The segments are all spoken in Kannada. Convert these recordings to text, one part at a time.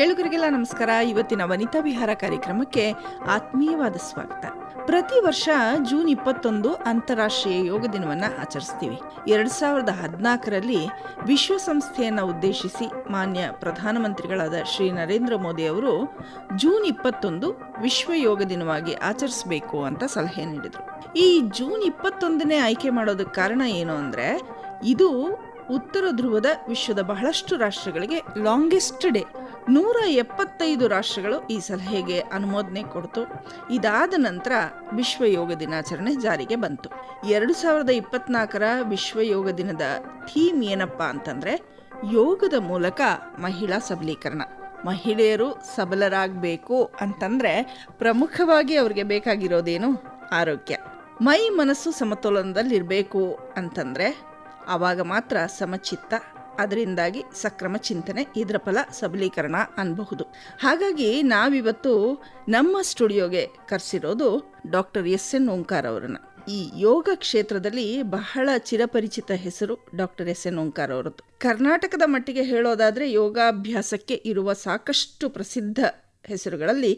ಕೇಳುಗರಿಗೆಲ್ಲ ನಮಸ್ಕಾರ. ಇವತ್ತಿನ ವನಿತಾ ವಿಹಾರ ಕಾರ್ಯಕ್ರಮಕ್ಕೆ ಆತ್ಮೀಯವಾದ ಸ್ವಾಗತ. ಪ್ರತಿ ವರ್ಷ ಜೂನ್ ಇಪ್ಪತ್ತೊಂದು ಅಂತಾರಾಷ್ಟ್ರೀಯ ಯೋಗ ದಿನವನ್ನು ಆಚರಿಸ್ತೀವಿ. ಎರಡ್ ಸಾವಿರದ ಹದಿನಾಲ್ಕರಲ್ಲಿ ವಿಶ್ವಸಂಸ್ಥೆಯನ್ನು ಉದ್ದೇಶಿಸಿ ಮಾನ್ಯ ಪ್ರಧಾನಮಂತ್ರಿಗಳಾದ ಶ್ರೀ ನರೇಂದ್ರ ಮೋದಿ ಅವರು ಜೂನ್ ಇಪ್ಪತ್ತೊಂದು ವಿಶ್ವ ಯೋಗ ದಿನವಾಗಿ ಆಚರಿಸಬೇಕು ಅಂತ ಸಲಹೆ ನೀಡಿದರು. ಈ ಜೂನ್ ಇಪ್ಪತ್ತೊಂದನೇ ಆಯ್ಕೆ ಮಾಡೋದಕ್ಕೆ ಕಾರಣ ಏನು ಅಂದರೆ, ಇದು ಉತ್ತರ ಧ್ರುವದ ವಿಶ್ವದ ಬಹಳಷ್ಟು ರಾಷ್ಟ್ರಗಳಿಗೆ ಲಾಂಗೆಸ್ಟ್ ಡೇ ನೂರ ಎಪ್ಪತ್ತೈದು ರಾಷ್ಟ್ರಗಳು ಈ ಸಲಹೆಗೆ ಅನುಮೋದನೆ ಕೊಡ್ತು. ಇದಾದ ನಂತರ ವಿಶ್ವ ಯೋಗ ದಿನಾಚರಣೆ ಜಾರಿಗೆ ಬಂತು. ಎರಡು ಸಾವಿರದ ಇಪ್ಪತ್ನಾಲ್ಕರ ವಿಶ್ವ ಯೋಗ ದಿನದ ಥೀಮ್ ಏನಪ್ಪ ಅಂತಂದ್ರೆ ಯೋಗದ ಮೂಲಕ ಮಹಿಳಾ ಸಬಲೀಕರಣ. ಮಹಿಳೆಯರು ಸಬಲರಾಗಬೇಕು ಅಂತಂದ್ರೆ ಪ್ರಮುಖವಾಗಿ ಅವ್ರಿಗೆ ಬೇಕಾಗಿರೋದೇನು? ಆರೋಗ್ಯ. ಮೈ ಮನಸ್ಸು ಸಮತೋಲನದಲ್ಲಿರಬೇಕು ಅಂತಂದ್ರೆ ಆವಾಗ ಮಾತ್ರ ಸಮಚಿತ್ತ ಅದರಿಂದಾಗಿ ಸಕ್ರಮ ಚಿಂತನೆ, ಇದರ ಫಲ ಸಬಲೀಕರಣ ಅನ್ಬಹುದು ಹಾಗಾಗಿ ನಾವಿವತ್ತು ನಮ್ಮ ಸ್ಟುಡಿಯೋಗೆ ಕರೆಸಿರೋದು ಡಾಕ್ಟರ್ ಎಸ್ ಎನ್ ಓಂಕಾರ್ ಅವರನ್ನು. ಈ ಯೋಗ ಕ್ಷೇತ್ರದಲ್ಲಿ ಬಹಳ ಚಿರಪರಿಚಿತ ಹೆಸರು ಡಾಕ್ಟರ್ ಎಸ್ ಎನ್ ಓಂಕಾರ್ ಅವರದ್ದು. ಕರ್ನಾಟಕದ ಮಟ್ಟಿಗೆ ಹೇಳೋದಾದರೆ ಯೋಗಾಭ್ಯಾಸಕ್ಕೆ ಇರುವ ಸಾಕಷ್ಟು ಪ್ರಸಿದ್ಧ ಹೆಸರುಗಳಲ್ಲಿ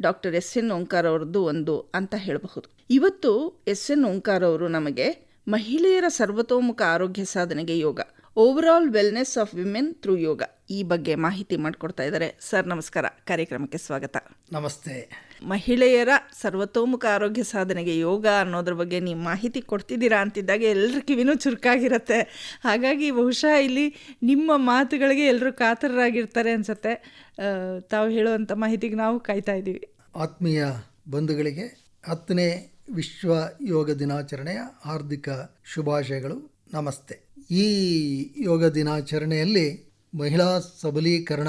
ಡಾಕ್ಟರ್ ಎಸ್ ಎನ್ ಓಂಕಾರ್ ಅವರದ್ದು ಒಂದು ಅಂತ ಹೇಳಬಹುದು. ಇವತ್ತು ಎಸ್ ಎನ್ ಓಂಕಾರ್ ಅವರು ನಮಗೆ ಮಹಿಳೆಯರ ಸರ್ವತೋಮುಖ ಆರೋಗ್ಯ ಸಾಧನೆಗೆ yoga overall wellness of women through yoga ಈ ಬಗ್ಗೆ ಮಾಹಿತಿ ಮಾಡಿಕೊಡ್ತಾ ಇದ್ದಾರೆ. ಸರ್ ನಮಸ್ಕಾರ. ಕಾರ್ಯಕ್ರಮಕ್ಕೆ ಸ್ವಾಗತ. ನಮಸ್ತೆ. ಮಹಿಳೆಯರ ಸರ್ವತೋಮುಖ ಆರೋಗ್ಯ ಸಾಧನೆಗೆ ಯೋಗ ಅನ್ನೋದ್ರ ಬಗ್ಗೆ ನೀವು ಮಾಹಿತಿ ಕೊಡ್ತಿದ್ದೀರಾ ಅಂತಿದ್ದಾಗ ಎಲ್ಲರ ಕಿವಿನೂ ಚುರುಕಾಗಿರುತ್ತೆ. ಹಾಗಾಗಿ ಬಹುಶಃ ಇಲ್ಲಿ ನಿಮ್ಮ ಮಾತುಗಳಿಗೆ ಎಲ್ಲರೂ ಕಾತರರಾಗಿರ್ತಾರೆ ಅನ್ಸುತ್ತೆ. ತಾವು ಹೇಳುವಂಥ ಮಾಹಿತಿಗೆ ನಾವು ಕಾಯ್ತಾ ಇದ್ದೀವಿ. ಆತ್ಮೀಯ ಬಂಧುಗಳಿಗೆ ಹತ್ತನೇ ವಿಶ್ವ ಯೋಗ ದಿನಾಚರಣೆಯ ಹಾರ್ದಿಕ ಶುಭಾಶಯಗಳು. ನಮಸ್ತೆ. ಈ ಯೋಗ ದಿನಾಚರಣೆಯಲ್ಲಿ ಮಹಿಳಾ ಸಬಲೀಕರಣ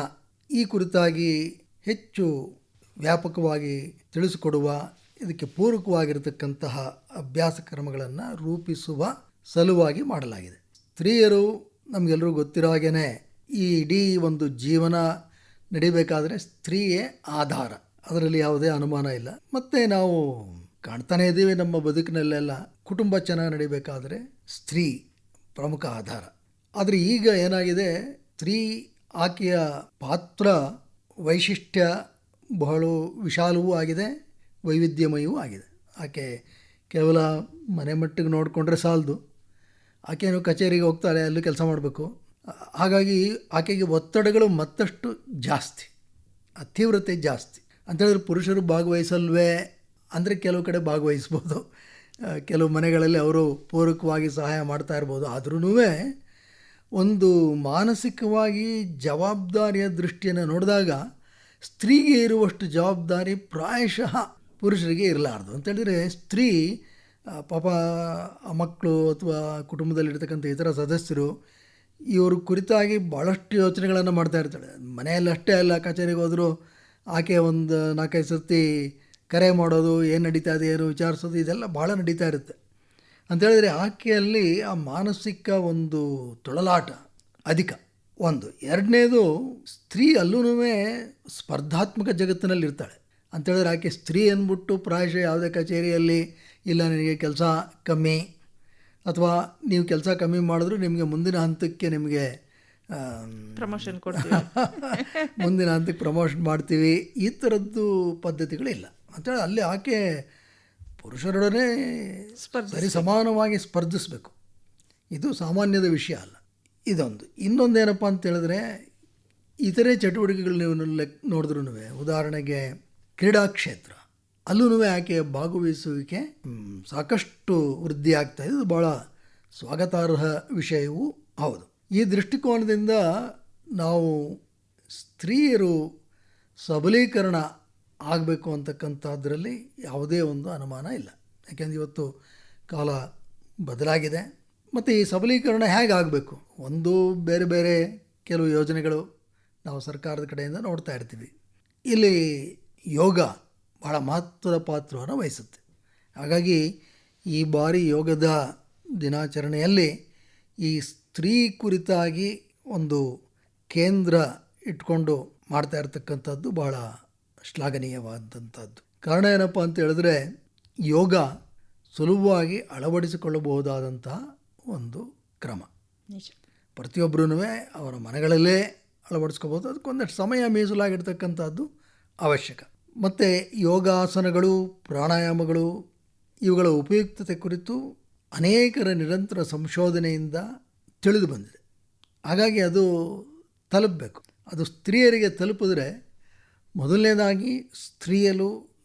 ಈ ಕುರಿತಾಗಿ ಹೆಚ್ಚು ವ್ಯಾಪಕವಾಗಿ ತಿಳಿಸಿಕೊಡುವ, ಇದಕ್ಕೆ ಪೂರಕವಾಗಿರತಕ್ಕಂತಹ ಅಭ್ಯಾಸ ಕ್ರಮಗಳನ್ನು ರೂಪಿಸುವ ಸಲುವಾಗಿ ಮಾಡಲಾಗಿದೆ. ಸ್ತ್ರೀಯರು ನಮಗೆಲ್ಲರೂ ಗೊತ್ತಿರೋ ಹಾಗೇ ಈ ಇಡೀ ಒಂದು ಜೀವನ ನಡಿಬೇಕಾದರೆ ಸ್ತ್ರೀಯೇ ಆಧಾರ. ಅದರಲ್ಲಿ ಯಾವುದೇ ಅನುಮಾನ ಇಲ್ಲ. ಮತ್ತು ನಾವು ಕಾಣ್ತಾನೇ ಇದ್ದೀವಿ ನಮ್ಮ ಬದುಕಿನಲ್ಲೆಲ್ಲ. ಕುಟುಂಬ ಚೆನ್ನಾಗಿ ನಡಿಬೇಕಾದರೆ ಸ್ತ್ರೀ. ಪ್ರಮುಖ ಆಧಾರ. ಆದರೆ ಈಗ ಏನಾಗಿದೆ? ಸ್ತ್ರೀ ಆಕೆಯ ಪಾತ್ರ ವೈಶಿಷ್ಟ್ಯ ಬಹಳ ವಿಶಾಲವೂ ಆಗಿದೆ, ವೈವಿಧ್ಯಮಯವೂ ಆಗಿದೆ. ಆಕೆ ಕೇವಲ ಮನೆ ಮಟ್ಟಿಗೆ ನೋಡಿಕೊಂಡ್ರೆ ಸಾಲದು. ಆಕೆಯನ್ನು ಕಚೇರಿಗೆ ಹೋಗ್ತಾಳೆ, ಅಲ್ಲೂ ಕೆಲಸ ಮಾಡಬೇಕು. ಹಾಗಾಗಿ ಆಕೆಗೆ ಒತ್ತಡಗಳು ಮತ್ತಷ್ಟು ಜಾಸ್ತಿ ಆ ತೀವ್ರತೆ ಜಾಸ್ತಿ ಅಂತೇಳಿದ್ರೆ ಪುರುಷರು ಭಾಗವಹಿಸಲ್ವೇ? ಅಂದರೆ ಕೆಲವು ಕಡೆ ಭಾಗವಹಿಸ್ಬೋದು. ಕೆಲವು ಮನೆಗಳಲ್ಲಿ ಅವರು ಪೂರಕವಾಗಿ ಸಹಾಯ ಮಾಡ್ತಾ ಇರ್ಬೋದು. ಆದ್ರೂ ಒಂದು ಮಾನಸಿಕವಾಗಿ ಜವಾಬ್ದಾರಿಯ ದೃಷ್ಟಿಯನ್ನು ನೋಡಿದಾಗ ಸ್ತ್ರೀಗೆ ಇರುವಷ್ಟು ಜವಾಬ್ದಾರಿ ಪ್ರಾಯಶಃ ಪುರುಷರಿಗೆ ಇರಲಾರ್ದು. ಅಂತೇಳಿದರೆ ಸ್ತ್ರೀ ಪಾಪ ಮಕ್ಕಳು ಅಥವಾ ಕುಟುಂಬದಲ್ಲಿರ್ತಕ್ಕಂಥ ಇತರ ಸದಸ್ಯರು ಇವ್ರ ಕುರಿತಾಗಿ ಭಾಳಷ್ಟು ಯೋಚನೆಗಳನ್ನು ಮಾಡ್ತಾ ಇರ್ತಾಳೆ ಮನೆಯಲ್ಲಿ ಅಷ್ಟೇ ಅಲ್ಲ, ಕಚೇರಿಗೆ ಹೋದರೂ ಆಕೆ ಒಂದು ನಾಲ್ಕೈದು ಸರ್ತಿ ಕರೆ ಮಾಡೋದು ಏನು ನಡೀತಾ ಇದೆ ಏನು ವಿಚಾರಿಸೋದು ಇದೆಲ್ಲ ಭಾಳ ನಡೀತಾ ಇರುತ್ತೆ. ಅಂತೇಳಿದರೆ ಆಕೆಯಲ್ಲಿ ಆ ಮಾನಸಿಕ ಒಂದು ತೊಳಲಾಟ ಅಧಿಕ. ಒಂದು. ಎರಡನೇದು ಸ್ತ್ರೀ ಅಲ್ಲೂ ಸ್ಪರ್ಧಾತ್ಮಕ ಜಗತ್ತಿನಲ್ಲಿ ಇರ್ತಾಳೆ ಅಂತೇಳಿದ್ರೆ ಆಕೆ ಸ್ತ್ರೀ ಅಂದ್ಬಿಟ್ಟು ಪ್ರಾಯಶಃ ಯಾವುದೇ ಕಚೇರಿಯಲ್ಲಿ ಇಲ್ಲ ನಿನಗೆ ಕೆಲಸ ಕಮ್ಮಿ ಅಥವಾ ನೀವು ಕೆಲಸ ಕಮ್ಮಿ ಮಾಡಿದ್ರು ನಿಮಗೆ ಮುಂದಿನ ಹಂತಕ್ಕೆ ನಿಮಗೆ ಪ್ರಮೋಷನ್ ಕೊಡ್ತೀವಿ. ಮುಂದಿನ ಹಂತಕ್ಕೆ ಪ್ರಮೋಷನ್ ಮಾಡ್ತೀವಿ. ಈ ಥರದ್ದು ಪದ್ಧತಿಗಳಿಲ್ಲ. ಅಂತೇಳಿ ಅಲ್ಲಿ ಆಕೆ ಪುರುಷರೊಡನೆ ಸರಿ ಸಮಾನವಾಗಿ ಸ್ಪರ್ಧಿಸಬೇಕು. ಇದು ಸಾಮಾನ್ಯದ ವಿಷಯ ಅಲ್ಲ. ಇದೊಂದು. ಇನ್ನೊಂದು ಏನಪ್ಪ ಅಂತೇಳಿದ್ರೆ ಇತರೆ ಚಟುವಟಿಕೆಗಳು ನೀವು ಲೆಕ್ ನೋಡಿದ್ರೂ ಉದಾಹರಣೆಗೆ ಕ್ರೀಡಾ ಕ್ಷೇತ್ರ. ಅಲ್ಲೂ ಆಕೆಯ ಭಾಗವಹಿಸುವಿಕೆ ಸಾಕಷ್ಟು ವೃದ್ಧಿ ಆಗ್ತಾ ಇದೆ. ಇದು ಭಾಳ ಸ್ವಾಗತಾರ್ಹ ವಿಷಯವೂ ಹೌದು. ಈ ದೃಷ್ಟಿಕೋನದಿಂದ ನಾವು ಸ್ತ್ರೀಯರು ಸಬಲೀಕರಣ ಆಗಬೇಕು ಅಂತಕ್ಕಂಥದ್ರಲ್ಲಿ ಯಾವುದೇ ಒಂದು ಅನುಮಾನ ಇಲ್ಲ. ಯಾಕೆಂದ್ರೆ ಇವತ್ತು ಕಾಲ ಬದಲಾಗಿದೆ. ಮತ್ತು ಈ ಸಬಲೀಕರಣ ಹೇಗೆ ಆಗಬೇಕು? ಒಂದು ಬೇರೆ ಬೇರೆ ಕೆಲವು ಯೋಜನೆಗಳು ನಾವು ಸರ್ಕಾರದ ಕಡೆಯಿಂದ ನೋಡ್ತಾ ಇರ್ತೀವಿ. ಇಲ್ಲಿ ಯೋಗ ಭಾಳ ಮಹತ್ವದ ಪಾತ್ರವನ್ನು ವಹಿಸುತ್ತೆ. ಹಾಗಾಗಿ ಈ ಬಾರಿ ಯೋಗದ ದಿನಾಚರಣೆಯಲ್ಲಿ ಈ ಸ್ತ್ರೀ ಕುರಿತಾಗಿ ಒಂದು ಕೇಂದ್ರ ಇಟ್ಕೊಂಡು ಮಾಡ್ತಾ ಇರ್ತಕ್ಕಂಥದ್ದು ಬಹಳ ಶ್ಲಾಘನೀಯವಾದಂಥದ್ದು. ಕಾರಣ ಏನಪ್ಪ ಅಂತ ಹೇಳಿದ್ರೆ ಯೋಗ ಸುಲಭವಾಗಿ ಅಳವಡಿಸಿಕೊಳ್ಳಬಹುದಾದಂತಹ ಒಂದು ಕ್ರಮ. ಪ್ರತಿಯೊಬ್ಬರೂ ಅವರ ಮನೆಗಳಲ್ಲೇ ಅಳವಡಿಸ್ಕೋಬೋದು ಅದಕ್ಕೊಂದಷ್ಟು ಸಮಯ ಮೀಸಲಾಗಿರ್ತಕ್ಕಂಥದ್ದು ಅವಶ್ಯಕ. ಮತ್ತು ಯೋಗಾಸನಗಳು ಪ್ರಾಣಾಯಾಮಗಳು ಇವುಗಳ ಉಪಯುಕ್ತತೆ ಕುರಿತು ಅನೇಕರ ನಿರಂತರ ಸಂಶೋಧನೆಯಿಂದ ತಿಳಿದು ಬಂದಿದೆ. ಹಾಗಾಗಿ ಅದು ತಲುಪಬೇಕು. ಅದು ಸ್ತ್ರೀಯರಿಗೆ ತಲುಪಿದ್ರೆ ಮೊದಲನೇದಾಗಿ ಸ್ತ್ರೀಯರು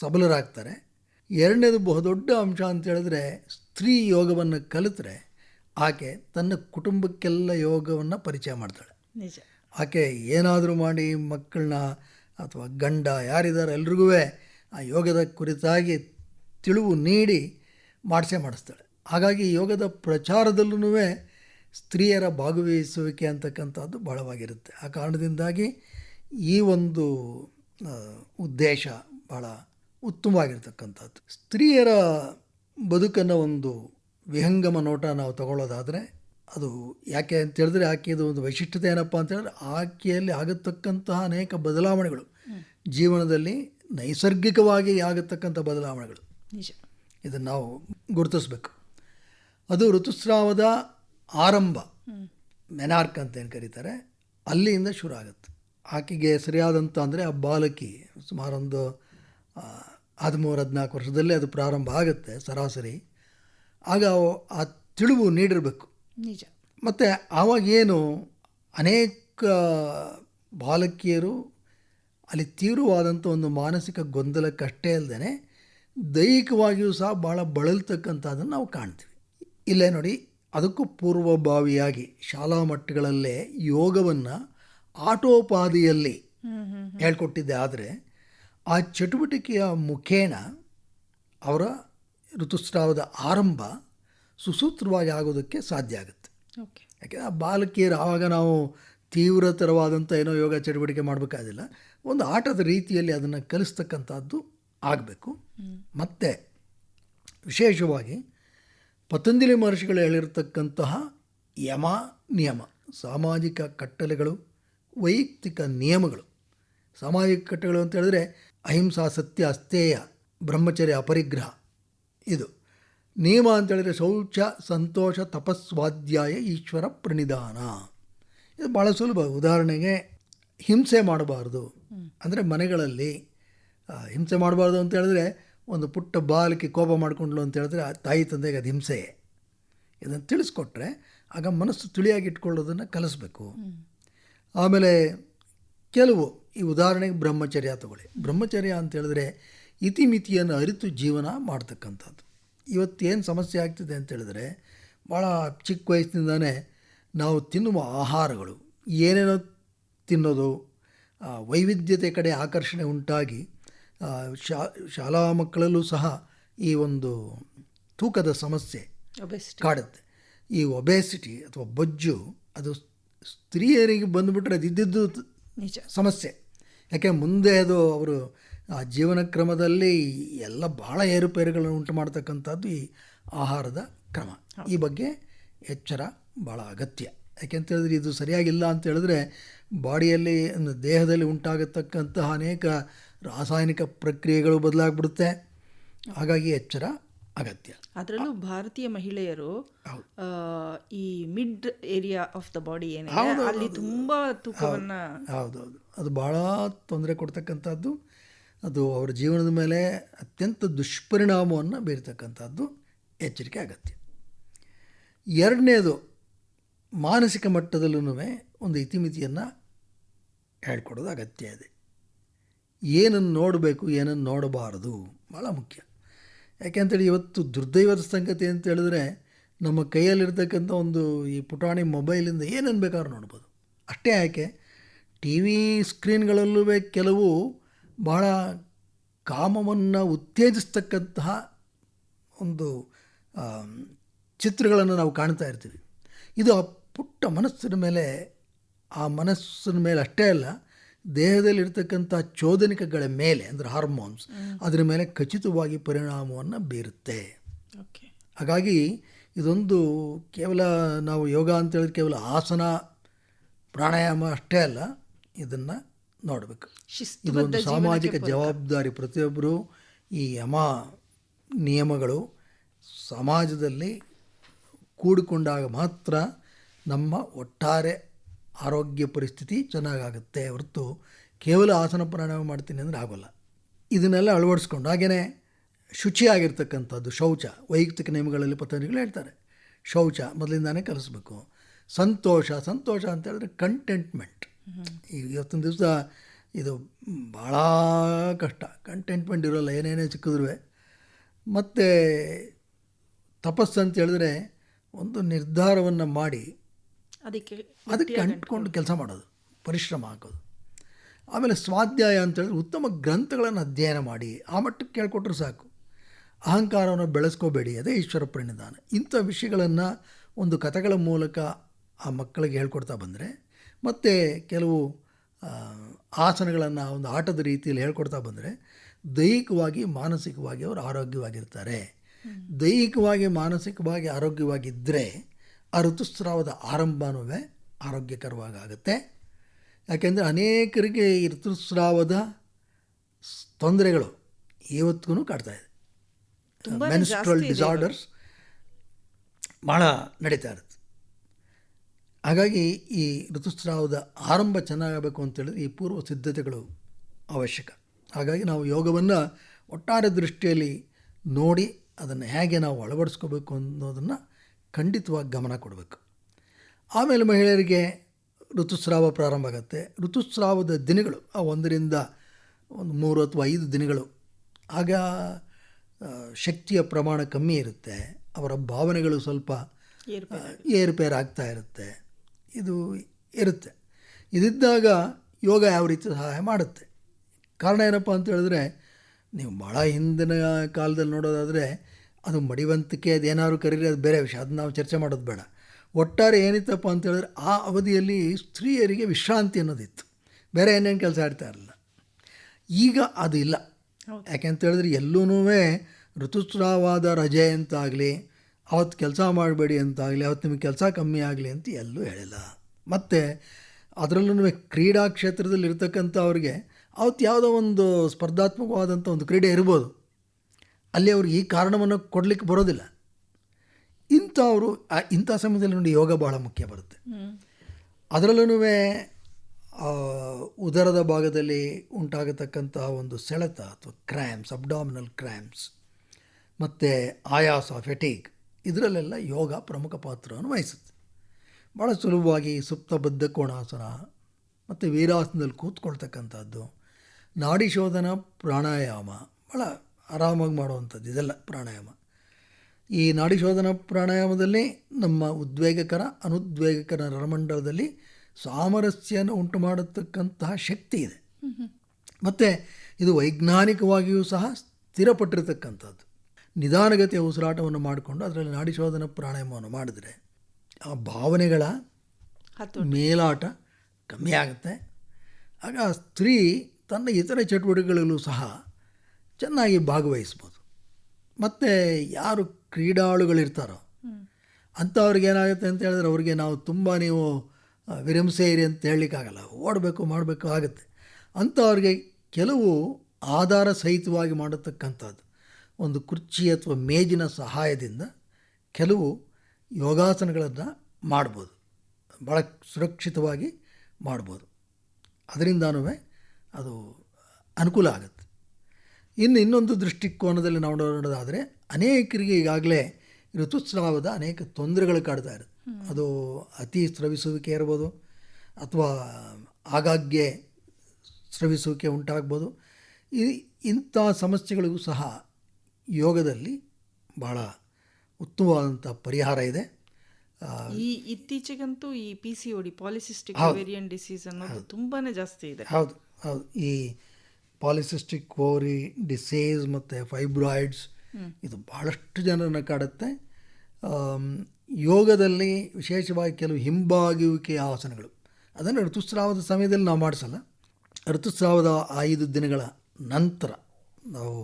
ಸಬಲರಾಗ್ತಾರೆ. ಎರಡನೇದು ಬಹುದೊಡ್ಡ ಅಂಶ ಅಂತ ಹೇಳಿದ್ರೆ ಸ್ತ್ರೀ ಯೋಗವನ್ನು ಕಲಿತರೆ ಆಕೆ ತನ್ನ ಕುಟುಂಬಕ್ಕೆಲ್ಲ ಯೋಗವನ್ನು ಪರಿಚಯ ಮಾಡ್ತಾಳೆ. ನಿಜ. ಆಕೆ ಏನಾದರೂ ಮಾಡಿ ಮಕ್ಕಳನ್ನ ಅಥವಾ ಗಂಡ ಯಾರಿದ್ದಾರೆ ಎಲ್ರಿಗೂ ಆ ಯೋಗದ ಕುರಿತಾಗಿ ತಿಳಿವು ನೀಡಿ ಮಾಡಿಸೇ ಮಾಡಿಸ್ತಾಳೆ. ಹಾಗಾಗಿ ಯೋಗದ ಪ್ರಚಾರದಲ್ಲೂ ಸ್ತ್ರೀಯರ ಭಾಗವಹಿಸುವಿಕೆ ಅಂತಕ್ಕಂಥದ್ದು ಬಹಳವಾಗಿರುತ್ತೆ. ಆ ಕಾರಣದಿಂದಾಗಿ ಈ ಒಂದು ಉದ್ದೇಶ ಬಹಳ ಉತ್ತಮವಾಗಿರ್ತಕ್ಕಂಥದ್ದು. ಸ್ತ್ರೀಯರ ಬದುಕನ್ನು ಒಂದು ವಿಹಂಗಮ ನೋಟ ನಾವು ತಗೊಳ್ಳೋದಾದರೆ ಅದು ಯಾಕೆ ಅಂತ ಹೇಳಿದ್ರೆ ಆಕೆಯದು ಒಂದು ವೈಶಿಷ್ಟ್ಯತೆ ಏನಪ್ಪ ಅಂತ ಹೇಳಿದ್ರೆ ಆಕೆಯಲ್ಲಿ ಆಗತಕ್ಕಂತಹ ಅನೇಕ ಬದಲಾವಣೆಗಳು. ಜೀವನದಲ್ಲಿ ನೈಸರ್ಗಿಕವಾಗಿ ಆಗತಕ್ಕಂಥ ಬದಲಾವಣೆಗಳು. ನಿಜ. ಇದನ್ನು ನಾವು ಗುರುತಿಸ್ಬೇಕು. ಅದು ಋತುಸ್ರಾವದ ಆರಂಭ. ಮೆನಾರ್ಕ್ ಅಂತ ಏನು ಕರೀತಾರೆ ಅಲ್ಲಿಂದ ಶುರು ಆಗುತ್ತೆ. ಆಕೆಗೆ ಸರಿಯಾದಂಥ ಅಂದರೆ ಆ ಬಾಲಕಿ ಸುಮಾರೊಂದು ಹದಿಮೂರು ಹದಿನಾಲ್ಕು ವರ್ಷದಲ್ಲೇ ಅದು ಪ್ರಾರಂಭ ಆಗುತ್ತೆ ಸರಾಸರಿ. ಆಗ ಆ ತಿಳಿವು ನೀಡಿರಬೇಕು. ನಿಜ. ಮತ್ತು ಆವಾಗೇನು ಅನೇಕ ಬಾಲಕಿಯರು ಅಲ್ಲಿ ತೀವ್ರವಾದಂಥ ಒಂದು ಮಾನಸಿಕ ಗೊಂದಲಕ್ಕಷ್ಟೇ ಅಲ್ಲದೆ ದೈಹಿಕವಾಗಿಯೂ ಸಹ ಭಾಳ ಬಳಲ್ತಕ್ಕಂಥದ್ದನ್ನು ನಾವು ಕಾಣ್ತೀವಿ. ಇಲ್ಲೇ ನೋಡಿ ಅದಕ್ಕೂ ಪೂರ್ವಭಾವಿಯಾಗಿ ಶಾಲಾ ಮಟ್ಟಗಳಲ್ಲೇ ಯೋಗವನ್ನು ಆಟೋಪಾದಿಯಲ್ಲಿ ಹೇಳ್ಕೊಟ್ಟಿದ್ದೆ. ಆದರೆ ಆ ಚಟುವಟಿಕೆಯ ಮುಖೇನ ಅವರ ಋತುಸ್ರಾವದ ಆರಂಭ ಸುಸೂತ್ರವಾಗಿ ಆಗೋದಕ್ಕೆ ಸಾಧ್ಯ ಆಗುತ್ತೆ. ಓಕೆ. ಯಾಕೆಂದರೆ ಆ ಬಾಲಕಿಯರು ಆವಾಗ ನಾವು ತೀವ್ರತರವಾದಂಥ ಏನೋ ಯೋಗ ಚಟುವಟಿಕೆ ಮಾಡಬೇಕಾದಿಲ್ಲ ಒಂದು ಆಟದ ರೀತಿಯಲ್ಲಿ ಅದನ್ನು ಕಲಿಸ್ತಕ್ಕಂಥದ್ದು ಆಗಬೇಕು. ಮತ್ತು ವಿಶೇಷವಾಗಿ ಪತಂಜಲಿ ಮಹರ್ಷಿಗಳು ಹೇಳಿರ್ತಕ್ಕಂತಹ ಯಮ ನಿಯಮ ಸಾಮಾಜಿಕ ಕಟ್ಟಳೆಗಳು ವೈಯಕ್ತಿಕ ನಿಯಮಗಳು, ಸಾಮಾಜಿಕ ಕಟ್ಟಗಳು ಅಂತ ಹೇಳಿದ್ರೆ ಅಹಿಂಸಾ ಸತ್ಯ ಅಸ್ತೇಯ ಬ್ರಹ್ಮಚರ್ಯ ಅಪರಿಗ್ರಹ ಇದು. ನಿಯಮ ಅಂತ ಹೇಳಿದ್ರೆ ಶೌಚ, ಸಂತೋಷ, ತಪಸ್ವಾಧ್ಯಾಯ, ಈಶ್ವರ ಪ್ರಣಿಧಾನ ಇದು ಭಾಳ ಸುಲಭ. ಉದಾಹರಣೆಗೆ ಹಿಂಸೆ ಮಾಡಬಾರ್ದು. ಅಂದರೆ ಮನೆಗಳಲ್ಲಿ ಹಿಂಸೆ ಮಾಡಬಾರ್ದು ಅಂತ ಹೇಳಿದ್ರೆ ಒಂದು ಪುಟ್ಟ ಬಾಲಕಿ ಕೋಪ ಮಾಡಿಕೊಂಡ್ಲು ಅಂತ ಹೇಳಿದ್ರೆ ಆ ತಾಯಿ ತಂದೆಗೆ ಅದು ಹಿಂಸೆಯೇ. ಇದನ್ನು ತಿಳಿಸ್ಕೊಟ್ರೆ ಆಗ ಮನಸ್ಸು ತಿಳಿಯಾಗಿ ಇಟ್ಕೊಳ್ಳೋದನ್ನು ಕಲಿಸ್ಬೇಕು. ಆಮೇಲೆ ಕೆಲವು ಈ ಉದಾಹರಣೆಗೆ ಬ್ರಹ್ಮಚರ್ಯ ತಗೊಳ್ಳಿ. ಬ್ರಹ್ಮಚರ್ಯ ಅಂತ ಹೇಳಿದ್ರೆ ಇತಿಮಿತಿಯನ್ನು ಅರಿತು ಜೀವನ ಮಾಡ್ತಕ್ಕಂಥದ್ದು. ಇವತ್ತೇನು ಸಮಸ್ಯೆ ಆಗ್ತಿದೆ ಅಂತ ಹೇಳಿದ್ರೆ ಭಾಳ ಚಿಕ್ಕ ವಯಸ್ಸಿನಿಂದನೇ ನಾವು ತಿನ್ನುವ ಆಹಾರಗಳು ಏನೇನೋ ತಿನ್ನೋದು ವೈವಿಧ್ಯತೆ ಕಡೆ ಆಕರ್ಷಣೆ ಉಂಟಾಗಿ ಶಾ ಶಾಲಾ ಮಕ್ಕಳಲ್ಲೂ ಸಹ ಈ ಒಂದು ತೂಕದ ಸಮಸ್ಯೆ ಕಾಡುತ್ತೆ. ಈ ಒಬೇಸಿಟಿ ಅಥವಾ ಬೊಜ್ಜು ಅದು ಸ್ತ್ರೀಯರಿಗೆ ಬಂದುಬಿಟ್ರೆ ಅದು ಇದ್ದಿದ್ದು ನಿಜ. ಸಮಸ್ಯೆ. ಯಾಕೆ ಮುಂದೆ ಅದು ಅವರು ಆ ಜೀವನ ಕ್ರಮದಲ್ಲಿ ಎಲ್ಲ ಭಾಳ ಏರುಪೇರುಗಳನ್ನು ಉಂಟು ಮಾಡ್ತಕ್ಕಂಥದ್ದು ಈ ಆಹಾರದ ಕ್ರಮ. ಈ ಬಗ್ಗೆ ಎಚ್ಚರ ಭಾಳ ಅಗತ್ಯ. ಯಾಕೆಂತ ಹೇಳಿದ್ರೆ ಇದು ಸರಿಯಾಗಿಲ್ಲ ಅಂತ ಹೇಳಿದ್ರೆ ಬಾಡಿಯಲ್ಲಿ ದೇಹದಲ್ಲಿ ಉಂಟಾಗತಕ್ಕಂತಹ ಅನೇಕ ರಾಸಾಯನಿಕ ಪ್ರಕ್ರಿಯೆಗಳು ಬದಲಾಗ್ಬಿಡುತ್ತೆ. ಹಾಗಾಗಿ ಎಚ್ಚರ ಅಗತ್ಯ. ಅದರಲ್ಲೂ ಭಾರತೀಯ ಮಹಿಳೆಯರು ಈ mid area of the body ಏನಿದೆ ಅಲ್ಲಿ ತುಂಬಾ ತೂಕವನ್ನ ಹೌದೌದು ಅದು ಭಾಳ ತೊಂದರೆ ಕೊಡ್ತಕ್ಕಂಥದ್ದು. ಅದು ಅವರ ಜೀವನದ ಮೇಲೆ ಅತ್ಯಂತ ದುಷ್ಪರಿಣಾಮವನ್ನು ಬೀರ್ತಕ್ಕಂಥದ್ದು ಎಚ್ಚರಿಕೆ ಅಗತ್ಯ. ಎರಡನೇದು ಮಾನಸಿಕ ಮಟ್ಟದಲ್ಲೂ ಒಂದು ಇತಿಮಿತಿಯನ್ನು ಹೇಳ್ಕೊಡೋದು ಅಗತ್ಯ ಇದೆ. ಏನನ್ನು ನೋಡಬೇಕು ಏನನ್ನು ನೋಡಬಾರದು ಭಾಳ ಮುಖ್ಯ. ಯಾಕೆಂತೇಳಿ ಇವತ್ತು ದುರ್ದೈವದ ಸಂಗತಿ ಅಂತ ಹೇಳಿದ್ರೆ ನಮ್ಮ ಕೈಯಲ್ಲಿರ್ತಕ್ಕಂಥ ಒಂದು ಈ ಪುಟಾಣಿ ಮೊಬೈಲಿಂದ ಏನನ್ನು ಬೇಕಾದ್ರೂ ನೋಡ್ಬೋದು. ಅಷ್ಟೇ ಯಾಕೆ, ಟಿ ವಿ ಸ್ಕ್ರೀನ್ಗಳಲ್ಲೂ ಕೆಲವು ಭಾಳ ಕಾಮವನ್ನು ಉತ್ತೇಜಿಸ್ತಕ್ಕಂತಹ ಒಂದು ಚಿತ್ರಗಳನ್ನು ನಾವು ಕಾಣ್ತಾ ಇರ್ತೀವಿ. ಇದು ಆ ಪುಟ್ಟ ಮನಸ್ಸಿನ ಮೇಲೆ, ಆ ಮನಸ್ಸಿನ ಮೇಲೆ ಅಷ್ಟೇ ಅಲ್ಲ ದೇಹದಲ್ಲಿರ್ತಕ್ಕಂಥ ಚೋದನಿಕಗಳ ಮೇಲೆ ಅಂದರೆ ಹಾರ್ಮೋನ್ಸ್ ಅದರ ಮೇಲೆ ಖಚಿತವಾಗಿ ಪರಿಣಾಮವನ್ನು ಬೀರುತ್ತೆ. ಓಕೆ. ಹಾಗಾಗಿ ಇದೊಂದು ಕೇವಲ ನಾವು ಯೋಗ ಅಂತ ಹೇಳಿದ್ರೆ ಕೇವಲ ಆಸನ ಪ್ರಾಣಾಯಾಮ ಅಷ್ಟೇ ಅಲ್ಲ ಇದನ್ನು ನೋಡಬೇಕು. ಇದೊಂದು ಸಾಮಾಜಿಕ ಜವಾಬ್ದಾರಿ. ಪ್ರತಿಯೊಬ್ಬರು ಈ ಯಮ ನಿಯಮಗಳು ಸಮಾಜದಲ್ಲಿ ಕೂಡಿಕೊಂಡಾಗ ಮಾತ್ರ ನಮ್ಮ ಒಟ್ಟಾರೆ ಆರೋಗ್ಯ ಪರಿಸ್ಥಿತಿ ಚೆನ್ನಾಗಾಗುತ್ತೆ ಹೊರತು ಕೇವಲ ಆಸನ ಪ್ರಾಣಾಯಾಮ ಮಾಡ್ತೀನಿ ಅಂದರೆ ಆಗೋಲ್ಲ. ಇದನ್ನೆಲ್ಲ ಅಳವಡಿಸ್ಕೊಂಡು ಹಾಗೆಯೇ ಶುಚಿಯಾಗಿರ್ತಕ್ಕಂಥದ್ದು ಶೌಚ, ವೈಯಕ್ತಿಕ ನಿಯಮಗಳಲ್ಲಿ ಪತಂಜಲಿಗಳು ಹೇಳ್ತಾರೆ. ಶೌಚ ಮೊದಲಿಂದಾನೇ ಕಲಿಸ್ಬೇಕು. ಸಂತೋಷ ಸಂತೋಷ ಅಂತ ಹೇಳಿದ್ರೆ ಕಂಟೆಂಟ್ಮೆಂಟ್ ಈಗ ಇವತ್ತಿನ ದಿವಸ ಇದು ಭಾಳ ಕಷ್ಟ. ಕಂಟೆಂಟ್ಮೆಂಟ್ ಇರೋಲ್ಲ, ಏನೇನೇ ಸಿಕ್ಕಿದ್ರೂ ಮತ್ತು ತಪಸ್ಸು ಅಂತ ಹೇಳಿದ್ರೆ ಒಂದು ನಿರ್ಧಾರವನ್ನು ಮಾಡಿ ಅದಕ್ಕೆ ಅದಕ್ಕೆ ಅಂಟ್ಕೊಂಡು ಕೆಲಸ ಮಾಡೋದು ಪರಿಶ್ರಮ ಹಾಕೋದು. ಆಮೇಲೆ ಸ್ವಾಧ್ಯಾಯ ಅಂತೇಳಿದ್ರೆ ಉತ್ತಮ ಗ್ರಂಥಗಳನ್ನು ಅಧ್ಯಯನ ಮಾಡಿ ಆ ಮಟ್ಟಕ್ಕೆ ಕೇಳ್ಕೊಟ್ರೆ ಸಾಕು. ಅಹಂಕಾರವನ್ನು ಬೆಳೆಸ್ಕೋಬೇಡಿ ಅದೇ ಈಶ್ವರ ಪ್ರಣಿಧಾನ. ಇಂಥ ವಿಷಯಗಳನ್ನು ಒಂದು ಕಥೆಗಳ ಮೂಲಕ ಆ ಮಕ್ಕಳಿಗೆ ಹೇಳ್ಕೊಡ್ತಾ ಬಂದರೆ ಮತ್ತು ಕೆಲವು ಆಸನಗಳನ್ನು ಒಂದು ಆಟದ ರೀತಿಯಲ್ಲಿ ಹೇಳ್ಕೊಡ್ತಾ ಬಂದರೆ ದೈಹಿಕವಾಗಿ ಮಾನಸಿಕವಾಗಿ ಅವರು ಆರೋಗ್ಯವಾಗಿರ್ತಾರೆ. ದೈಹಿಕವಾಗಿ ಮಾನಸಿಕವಾಗಿ ಆರೋಗ್ಯವಾಗಿದ್ದರೆ ಆ ಋತುಸ್ರಾವದ ಆರಂಭನೂ ಆರೋಗ್ಯಕರವಾಗುತ್ತೆ. ಯಾಕೆಂದರೆ ಅನೇಕರಿಗೆ ಈ ಋತುಸ್ರಾವದ ತೊಂದರೆಗಳು ಇವತ್ತಿಗೂ ಕಾಡ್ತಾ ಇದೆ. ಮೆನ್ಸ್ಟ್ರಲ್ ಡಿಸಾರ್ಡರ್ಸ್ ಭಾಳ ನಡೀತಾ ಇರುತ್ತೆ. ಹಾಗಾಗಿ ಈ ಋತುಸ್ರಾವದ ಆರಂಭ ಚೆನ್ನಾಗಬೇಕು ಅಂತೇಳಿದ್ರೆ ಈ ಪೂರ್ವ ಸಿದ್ಧತೆಗಳು ಅವಶ್ಯಕ. ಹಾಗಾಗಿ ನಾವು ಯೋಗವನ್ನು ಒಟ್ಟಾರೆ ದೃಷ್ಟಿಯಲ್ಲಿ ನೋಡಿ ಅದನ್ನು ಹೇಗೆ ನಾವು ಅಳವಡಿಸ್ಕೋಬೇಕು ಅನ್ನೋದನ್ನು ಖಂಡಿತವಾಗಿ ಗಮನ ಕೊಡಬೇಕು. ಆಮೇಲೆ ಮಹಿಳೆಯರಿಗೆ ಋತುಸ್ರಾವ ಪ್ರಾರಂಭ ಆಗುತ್ತೆ. ಋತುಸ್ರಾವದ ದಿನಗಳು ಆ ಒಂದರಿಂದ ಒಂದು ಮೂರು ಅಥವಾ ಐದು ದಿನಗಳು ಆಗ ಶಕ್ತಿಯ ಪ್ರಮಾಣ ಕಮ್ಮಿ ಇರುತ್ತೆ. ಅವರ ಭಾವನೆಗಳು ಸ್ವಲ್ಪ ಏರುಪೇರಾಗ್ತಾ ಏರುಪೇರು ಆಗ್ತಾ ಇರುತ್ತೆ. ಇದು ಇರುತ್ತೆ. ಇದಿದ್ದಾಗ ಯೋಗ ಯಾವ ರೀತಿ ಸಹಾಯ ಮಾಡುತ್ತೆ? ಕಾರಣ ಏನಪ್ಪ ಅಂತ ಹೇಳಿದ್ರೆ ನೀವು ಭಾಳ ಹಿಂದಿನ ಕಾಲದಲ್ಲಿ ನೋಡೋದಾದರೆ ಅದು ಮಡಿವಂತಿಕೆ ಅದೇನಾದ್ರು ಕರೀರಿ ಅದು ಬೇರೆ ವಿಷಯ. ಅದನ್ನ ನಾವು ಚರ್ಚೆ ಮಾಡೋದು ಬೇಡ. ಒಟ್ಟಾರೆ ಏನಿತ್ತಪ್ಪ ಅಂತ ಹೇಳಿದ್ರೆ ಆ ಅವಧಿಯಲ್ಲಿ ಸ್ತ್ರೀಯರಿಗೆ ವಿಶ್ರಾಂತಿ ಅನ್ನೋದಿತ್ತು. ಬೇರೆ ಏನೇನು ಕೆಲಸ ಆಡ್ತಾ ಇರಲಿಲ್ಲ. ಈಗ ಅದು ಇಲ್ಲ. ಯಾಕೆಂತ ಹೇಳಿದ್ರೆ ಎಲ್ಲೂ ಋತುಸ್ರಾವಾದ ರಜೆ ಅಂತಾಗಲಿ ಅವತ್ತು ಕೆಲಸ ಮಾಡಬೇಡಿ ಅಂತಾಗಲಿ ಅವತ್ತು ನಿಮಗೆ ಕೆಲಸ ಕಮ್ಮಿ ಆಗಲಿ ಅಂತ ಎಲ್ಲೂ ಹೇಳಿಲ್ಲ. ಮತ್ತು ಅದರಲ್ಲೂ ಕ್ರೀಡಾ ಕ್ಷೇತ್ರದಲ್ಲಿ ಇರ್ತಕ್ಕಂಥವ್ರಿಗೆ ಅವತ್ತು ಯಾವುದೋ ಒಂದು ಸ್ಪರ್ಧಾತ್ಮಕವಾದಂಥ ಒಂದು ಕ್ರೀಡೆ ಇರ್ಬೋದು. ಅಲ್ಲಿ ಅವ್ರಿಗೆ ಈ ಕಾರಣವನ್ನು ಕೊಡಲಿಕ್ಕೆ ಬರೋದಿಲ್ಲ. ಇಂಥ ಅವರು ಇಂಥ ಸಮಯದಲ್ಲಿ ನೋಡಿ ಯೋಗ ಬಹಳ ಮುಖ್ಯ ಬರುತ್ತೆ. ಅದರಲ್ಲೂ ಉದರದ ಭಾಗದಲ್ಲಿ ಉಂಟಾಗತಕ್ಕಂತಹ ಒಂದು ಸೆಳೆತ ಅಥವಾ ಕ್ರ್ಯಾಮ್ಸ್ ಅಬ್ಡಾಮಿನಲ್ ಕ್ರ್ಯಾಮ್ಸ್ ಮತ್ತು ಆಯಾಸ, ಫೆಟೀಗ್, ಇದರಲ್ಲೆಲ್ಲ ಯೋಗ ಪ್ರಮುಖ ಪಾತ್ರವನ್ನು ವಹಿಸುತ್ತೆ. ಭಾಳ ಸುಲಭವಾಗಿ ಸುಪ್ತಬದ್ಧ ಕೋಣಾಸನ ಮತ್ತು ವೀರಾಸನದಲ್ಲಿ ಕೂತ್ಕೊಳ್ತಕ್ಕಂಥದ್ದು ನಾಡಿ ಶೋಧನ ಪ್ರಾಣಾಯಾಮ ಭಾಳ ಆರಾಮಾಗಿ ಮಾಡುವಂಥದ್ದು ಇದೆಲ್ಲ ಪ್ರಾಣಾಯಾಮ. ಈ ನಾಡಿ ಶೋಧನ ಪ್ರಾಣಾಯಾಮದಲ್ಲಿ ನಮ್ಮ ಉದ್ವೇಗಕರ ಅನುದ್ವೇಗಕರ ನರಮಂಡಲದಲ್ಲಿ ಸಾಮರಸ್ಯನ ಉಂಟು ಮಾಡತಕ್ಕಂತಹ ಶಕ್ತಿ ಇದೆ. ಮತ್ತು ಇದು ವೈಜ್ಞಾನಿಕವಾಗಿಯೂ ಸಹ ಸ್ಥಿರಪಟ್ಟಿರತಕ್ಕಂಥದ್ದು. ನಿಧಾನಗತಿಯ ಉಸಿರಾಟವನ್ನು ಮಾಡಿಕೊಂಡು ಅದರಲ್ಲಿ ನಾಡಿ ಶೋಧನ ಪ್ರಾಣಾಯಾಮವನ್ನು ಮಾಡಿದರೆ ಆ ಭಾವನೆಗಳ ಮೇಲಾಟ ಕಮ್ಮಿ ಆಗುತ್ತೆ ಆಗ ಆ ಸ್ತ್ರೀ ತನ್ನ ಇತರ ಚಟುವಟಿಕೆಗಳಲ್ಲೂ ಸಹ ಚೆನ್ನಾಗಿ ಭಾಗವಹಿಸ್ಬೋದು. ಮತ್ತು ಯಾರು ಕ್ರೀಡಾಳುಗಳಿರ್ತಾರೋ ಅಂಥವ್ರಿಗೆ ಏನಾಗುತ್ತೆ ಅಂತ ಹೇಳಿದ್ರೆ ಅವ್ರಿಗೆ ನಾವು ತುಂಬ ನೀವು ವಿರಂಸೇರಿ ಅಂತ ಹೇಳಲಿಕ್ಕಾಗಲ್ಲ. ಓಡಬೇಕು, ಮಾಡಬೇಕು ಆಗುತ್ತೆ. ಅಂಥವ್ರಿಗೆ ಕೆಲವು ಆಧಾರ ಸಹಿತವಾಗಿ ಮಾಡತಕ್ಕಂಥದ್ದು ಒಂದು ಕುರ್ಚಿ ಅಥವಾ ಮೇಜಿನ ಸಹಾಯದಿಂದ ಕೆಲವು ಯೋಗಾಸನಗಳನ್ನು ಮಾಡ್ಬೋದು. ಭಾಳ ಸುರಕ್ಷಿತವಾಗಿ ಮಾಡ್ಬೋದು. ಅದರಿಂದನೂ ಅದು ಅನುಕೂಲ ಆಗುತ್ತೆ. ಇನ್ನು ಇನ್ನೊಂದು ದೃಷ್ಟಿಕೋನದಲ್ಲಿ ನಾವು ನೋಡೋದಾದರೆ ಅನೇಕರಿಗೆ ಈಗಾಗಲೇ ಋತುಸ್ರಾವದ ಅನೇಕ ತೊಂದರೆಗಳು ಕಾಡ್ತಾ ಇರುತ್ತೆ ಅದು ಅತಿ ಸ್ರವಿಸುವಿಕೆ ಇರ್ಬೋದು ಅಥವಾ ಆಗಾಗ್ಗೆ ಸ್ರವಿಸುವಿಕೆ ಉಂಟಾಗ್ಬೋದು. ಈ ಇಂಥ ಸಮಸ್ಯೆಗಳಿಗೂ ಸಹ ಯೋಗದಲ್ಲಿ ಭಾಳ ಉತ್ತಮವಾದಂಥ ಪರಿಹಾರ ಇದೆ. ಈ ಇತ್ತೀಚೆಗಂತೂ ಈ P C O D polycystic ovarian disease ಅನ್ನೋದು ತುಂಬಾ ಜಾಸ್ತಿ ಇದೆ. ಹೌದು ಹೌದು. ಈ ಪಾಲಿಸಿಸ್ಟಿಕ್ ಕೋರಿ, ಡಿಸೇಸ್ ಮತ್ತು ಫೈಬ್ರಾಯ್ಡ್ಸ್ ಇದು ಭಾಳಷ್ಟು ಜನರನ್ನು ಕಾಡುತ್ತೆ. ಯೋಗದಲ್ಲಿ ವಿಶೇಷವಾಗಿ ಕೆಲವು ಹಿಂಬಾಗುವಿಕೆಯ ಆಸನಗಳು. ಅದನ್ನು ಋತುಸ್ರಾವದ ಸಮಯದಲ್ಲಿ ನಾವು ಮಾಡಿಸಲ್ಲ. ಋತುಸ್ರಾವದ ಐದು ದಿನಗಳ ನಂತರ ನಾವು